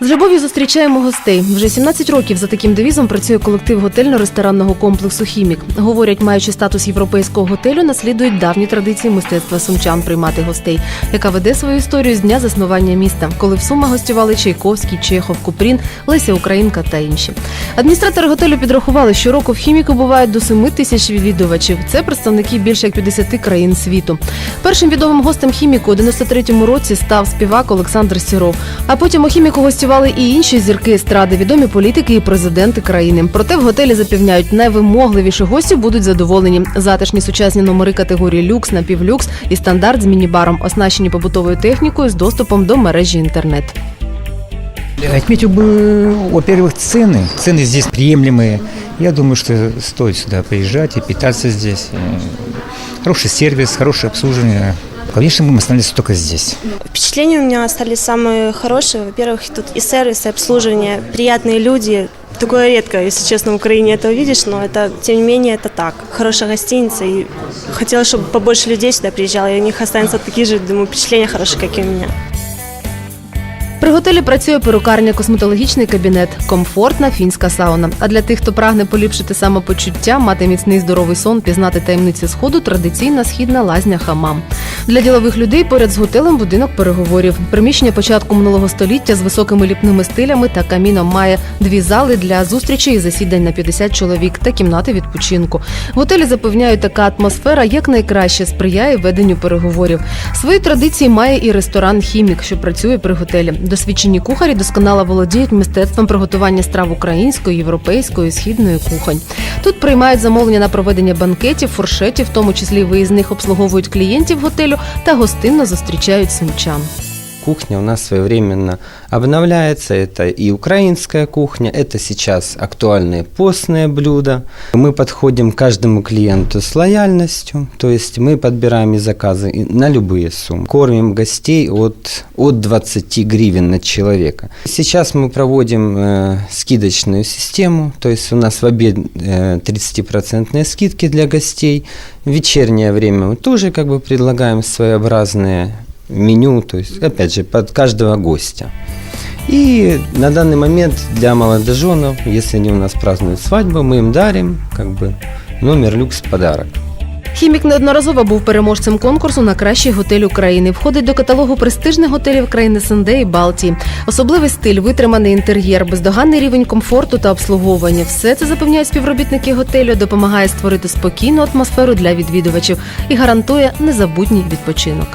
З любов'ю зустрічаємо гостей. Вже 17 років за таким девізом працює колектив готельно-ресторанного комплексу Хімік. Говорять, маючи статус європейського готелю, наслідують давні традиції мистецтва сумчан приймати гостей, яка веде свою історію з дня заснування міста, коли в Сумах гостювали Чайковський, Чехов, Купрін, Леся Українка та інші. Адміністратори готелю підрахували, що року в хіміку бувають до 7 тисяч відвідувачів. Це представники більше як 50 країн світу. Першим відомим гостем хіміку у 93-му році став співак Олександр Сіров. А потім у хіміку гостювали і інші зірки естради, відомі політики і президенти країни. Проте в готелі запевняють, найвимогливіші гості будуть задоволені. Затишні сучасні номери категорії люкс, напівлюкс і стандарт з міні-баром, оснащені побутовою технікою з доступом до мережі інтернет. Отметил бы, во-первых, цены. Цены здесь приемлемые. Я думаю, что стоит сюда приезжать и питаться здесь. Э, Хороший сервис, хорошее обслуживание. Конечно, мы останемся только здесь. Впечатления у меня остались самые хорошие. Во-первых, тут и сервис, и обслуживание, приятные люди. Такое редко, если честно, в Украине это увидишь, но это, тем не менее, это так. Хорошая гостиница, и хотелось, чтобы побольше людей сюда приезжало, и у них останутся такие же, думаю, впечатления хорошие, как и у меня. При готелі працює перукарня, косметологічний кабінет, комфортна фінська сауна. А для тих, хто прагне поліпшити самопочуття, мати міцний здоровий сон, пізнати таємниці сходу, традиційна східна лазня хамам. Для ділових людей поряд з готелем будинок переговорів. Приміщення початку минулого століття з високими ліпними стилями та каміном має дві зали для зустрічей і засідань на 50 чоловік та кімнати відпочинку. В готелі запевняють, така атмосфера якнайкраще сприяє веденню переговорів. Свої традиції має і ресторан Хімік, що працює при готелі. Досвідчені кухарі досконало володіють мистецтвом приготування страв української, європейської, східної кухонь. Тут приймають замовлення на проведення банкетів, фуршетів, в тому числі виїзних обслуговують клієнтів готелю та гостинно зустрічають сумчан. Кухня у нас своевременно обновляется. Это и украинская кухня, это сейчас актуальные постные блюда. Мы подходим каждому клиенту с лояльностью, то есть мы подбираем заказы на любые суммы. Кормим гостей от, от 20 гривен на человека. Сейчас мы проводим э, скидочную систему, то есть у нас в обед э, 30% скидки для гостей. В вечернее время мы тоже как бы предлагаем своеобразные меню, то есть, опять же, под каждого гостя. И на данный момент для молодоженов, если они у нас празднуют свадьбу, мы им дарим как бы номер люкс в подарок. Хімік неодноразово був переможцем конкурсу на кращий готель України. Входить до каталогу престижних готелів країни СНД і Балтії. Особливий стиль, витриманий інтер'єр, бездоганний рівень комфорту та обслуговування. Все це запевняють співробітники готелю, допомагає створити спокійну атмосферу для відвідувачів і гарантує незабутній відпочинок.